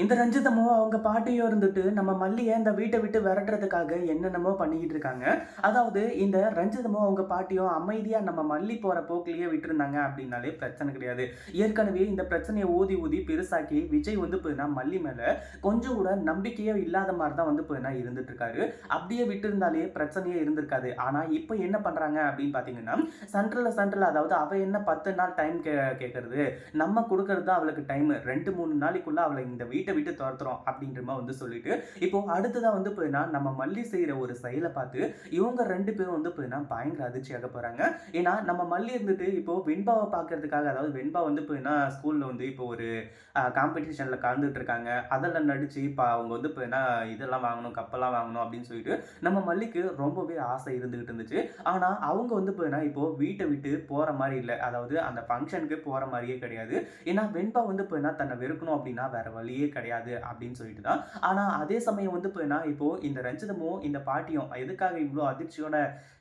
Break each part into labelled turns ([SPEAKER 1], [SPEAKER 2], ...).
[SPEAKER 1] இந்த ரஞ்சிதமோ அவங்க பாட்டியோ இருந்துட்டு நம்ம மல்லியை இந்த வீட்டை விட்டு விரட்டுறதுக்காக என்னென்னமோ பண்ணிக்கிட்டு இருக்காங்க. அதாவது இந்த ரஞ்சிதமோ அவங்க பாட்டியோ அமைதியாக நம்ம மல்லி போகிற போக்கிலேயே விட்டுருந்தாங்க அப்படின்னாலே பிரச்சனை கிடையாது. ஏற்கனவே இந்த பிரச்சனையை ஊதி ஊதி பெருசாக்கி விஜய் வந்து போயினா மல்லி மேலே கொஞ்சம் கூட நம்பிக்கையே இல்லாத மாதிரி தான் வந்து போயினா இருந்துட்டு இருக்காரு. அப்படியே விட்டு பிரச்சனையே இருந்திருக்காது. ஆனால் இப்போ என்ன பண்ணுறாங்க அப்படின்னு பார்த்தீங்கன்னா சென்ட்ரல்ல சென்ட்ரல் அதாவது அவள் என்ன பத்து நாள் டைம் கே கேட்கறது நம்ம கொடுக்கறது தான் அவளுக்கு டைம் ரெண்டு மூணு நாளைக்குள்ளே அவளை இந்த வீட்டை விட்டு துரத்துறோம் அப்படின்ற மாதிரி வந்து சொல்லிட்டு இப்போ அடுத்ததான் வந்து போயினா நம்ம மல்லி செய்கிற ஒரு செயலை பார்த்து இவங்க ரெண்டு பேரும் வந்து போயினா பயங்கர அதிர்ச்சியாக போகிறாங்க ஏன்னா நம்ம மல்லி இருந்துட்டு இப்போ வெண்பாவை பார்க்கறதுக்காக அதாவது வெண்பா வந்து போயினா ஸ்கூலில் வந்து இப்போ ஒரு காம்படிஷனில் கலந்துட்டு இருக்காங்க. அதெல்லாம் நடிச்சு இப்போ அவங்க வந்து போயினா இதெல்லாம் வாங்கணும் கப்பெல்லாம் வாங்கணும் அப்படின்னு சொல்லிட்டு நம்ம மல்லிக்கு ரொம்பவே ஆசை இருந்துகிட்டு இருந்துச்சு. ஆனால் அவங்க வந்து போயினா இப்போ வீட்டை விட்டு போகிற மாதிரி இல்லை. அதாவது அந்த ஃபங்க்ஷனுக்கு போகிற மாதிரியே கிடையாது. ஏன்னா வெண்பா வந்து போயினா தன்னை வெறுக்கணும் அப்படின்னா வேற வழியே கிடையாது. கிடையாது அப்படின்னு சொல்லிட்டு தான். ஆனா அதே சமயம் வந்து போயினா இப்போ இந்த ரஞ்சிதமும் இந்த பாட்டியும் எதுக்காக இவ்வளோ அதிர்ச்சியோட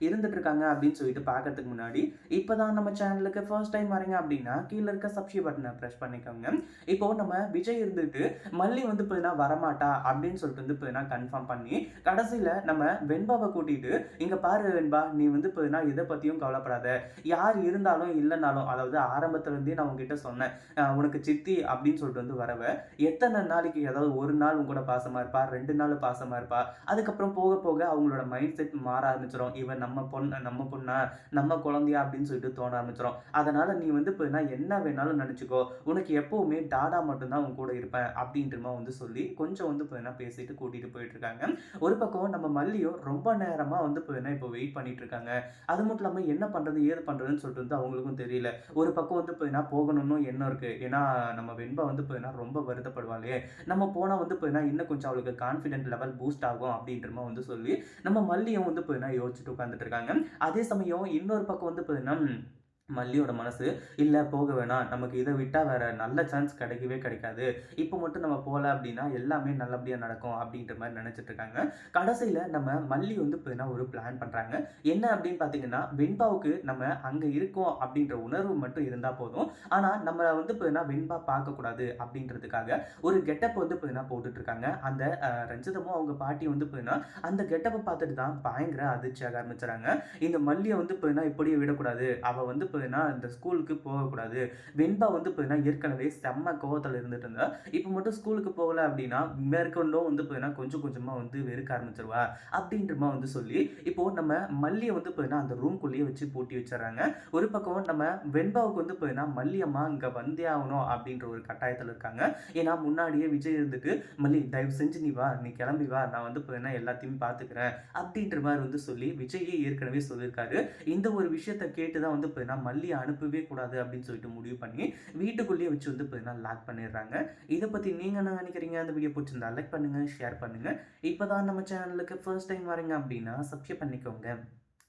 [SPEAKER 1] இருந்துட்டு இருக்காங்க அப்படின்னு சொல்லிட்டு பார்க்கறதுக்கு முன்னாடி இப்போதான் நம்ம சேனலுக்கு ஃபர்ஸ்ட் டைம் வரீங்க அப்படின்னா கீழே இருக்க சப்ஸ்கிரைப் பட்டனை ப்ரெஸ் பண்ணிக்கோங்க. இப்போ நம்ம விஜய் இருந்துட்டு மல்லி வந்து போயினா வரமாட்டா அப்படின்னு சொல்லிட்டு வந்து போயினா கன்ஃபார்ம் பண்ணி கடைசியில நம்ம வெண்பாவை கூட்டிட்டு இங்க பாரு வெண்பா நீ வந்து போயினா இதை பத்தியும் கவலைப்படாத. யார் இருந்தாலும் இல்லைனாலும் அதாவது ஆரம்பத்துல இருந்தே நான் உங்ககிட்ட சொன்னேன் உனக்கு சித்தி அப்படின்னு சொல்லிட்டு வந்து வரவ எத்தனை நாளைக்கு ஏதாவது ஒரு நாள் உங்க கூட பாசமாக இருப்பா ரெண்டு நாள் பாசமாக இருப்பா அதுக்கப்புறம் போக போக அவங்களோட மைண்ட் செட் மாற ஆரம்பிச்சிடும் இவன் நம்ம பொண்ணு நம்ம பொண்ணா நம்ம குழந்தையா அப்படின்னு சொல்லிட்டு தோண ஆரம்பிச்சிடும் அதனால் நீ வந்து போயினா என்ன வேணாலும் நினச்சிக்கோ. உனக்கு எப்போவுமே டாடா மட்டும்தான் உன் கூட இருப்பேன் அப்படின்றமா வந்து சொல்லி கொஞ்சம் வந்து இப்போ பேசிட்டு கூட்டிகிட்டு போயிட்டு இருக்காங்க. ஒரு பக்கம் நம்ம மல்லியும் ரொம்ப நேரமாக வந்து இப்போ என்ன இப்போ வெயிட் பண்ணிட்டு இருக்காங்க. அது மட்டும் இல்லாமல் என்ன பண்ணுறது ஏது பண்ணுறதுன்னு சொல்லிட்டு வந்து அவங்களுக்கும் தெரியல. ஒரு பக்கம் வந்து போயினா போகணும்னு எண்ணம் இருக்குது ஏன்னா நம்ம வெண்பா வந்து போயினா ரொம்ப வருத்தப்படுவாளே. நம்ம போனால் வந்து போயினா இன்னும் கொஞ்சம் அவளுக்கு கான்ஃபிடென்ட் லெவல் பூஸ்ட் ஆகும் அப்படின்ற மாதிரி வந்து சொல்லி நம்ம மல்லியும் வந்து போயினா யோசிச்சுட்டு உட்காந்துட்டு இருக்காங்க. அதே சமயம் இன்னொரு பக்கம் வந்து போயினா மல்லியோட மனசு இல்லை போக வேணாம். நமக்கு இதை விட்டால் வேற நல்ல சான்ஸ் கிடைக்கவே கிடைக்காது. இப்போ மட்டும் நம்ம போகல அப்படின்னா எல்லாமே நல்லபடியாக நடக்கும் அப்படின்ற மாதிரி நினச்சிட்டு இருக்காங்க. கடைசியில் நம்ம மல்லி வந்து இப்போ ஒரு பிளான் பண்ணுறாங்க என்ன அப்படின்னு பார்த்தீங்கன்னா வெண்பாவுக்கு நம்ம அங்கே இருக்கோம் அப்படின்ற உணர்வு மட்டும் இருந்தால் போதும். ஆனால் நம்மளை வந்து இப்போ வெண்பா பார்க்கக்கூடாது அப்படின்றதுக்காக ஒரு கெட்டப் வந்து இப்போ போட்டுட்டு இருக்காங்க. அந்த ரஞ்சிதமும் அவங்க பாட்டி வந்து இப்போ அந்த கெட்டப்பை பார்த்துட்டு தான் பயங்கர அதிர்ச்சியாக ஆரம்பிச்சுறாங்க. இந்த மல்லியை வந்து இப்போ இப்படியே விடக்கூடாது. அவள் வந்து பார்த்தீங்கன்னா இந்த ஸ்கூலுக்கு போகக்கூடாது. வெண்பா வந்து பார்த்தீங்கன்னா ஏற்கனவே செம்ம கோவத்தில் இருந்துட்டு இருந்தா. இப்போ மட்டும் ஸ்கூலுக்கு போகல அப்படின்னா மேற்கொண்டும் வந்து பார்த்தீங்கன்னா கொஞ்சம் கொஞ்சமாக வந்து வெறுக்க ஆரம்பிச்சிருவா அப்படின்றமா வந்து சொல்லி இப்போ நம்ம மல்லியை வந்து பார்த்தீங்கன்னா அந்த ரூம்குள்ளேயே வச்சு பூட்டி வச்சிடறாங்க. ஒரு பக்கம் நம்ம வெண்பாவுக்கு வந்து பார்த்தீங்கன்னா மல்லியம்மா இங்கே வந்தே ஆகணும் அப்படின்ற ஒரு கட்டாயத்தில் இருக்காங்க. ஏன்னா முன்னாடியே விஜய் இருந்துட்டு மல்லி தயவு செஞ்சு நீ வா நீ கிளம்பி வா நான் வந்து பார்த்தீங்கன்னா எல்லாத்தையும் பார்த்துக்கிறேன் அப்படின்ற மாதிரி வந்து சொல்லி விஜயே ஏற்கனவே சொல்லியிருக்காரு. இந்த ஒரு விஷயத்தை கேட்டு தான் வந்து பார்த்தீங்கன்னா மல்லியை அனுப்பவே கூடாது அப்படின்னு சொல்லிட்டு முடிவு பண்ணி வீட்டுக்குள்ளேயே வச்சு வந்து இப்போ லாக் பண்ணிடுறாங்க. இதை பற்றி நீங்கள் என்ன நினைக்கிறீங்க? அந்த வீடியோ பிடிச்சிருந்தா லைக் பண்ணுங்கள் ஷேர் பண்ணுங்கள் இப்போ தான் நம்ம சேனலுக்கு ஃபர்ஸ்ட் டைம் வரீங்க அப்படின்னா சப்ஸ்கிரைப் பண்ணிக்கோங்க.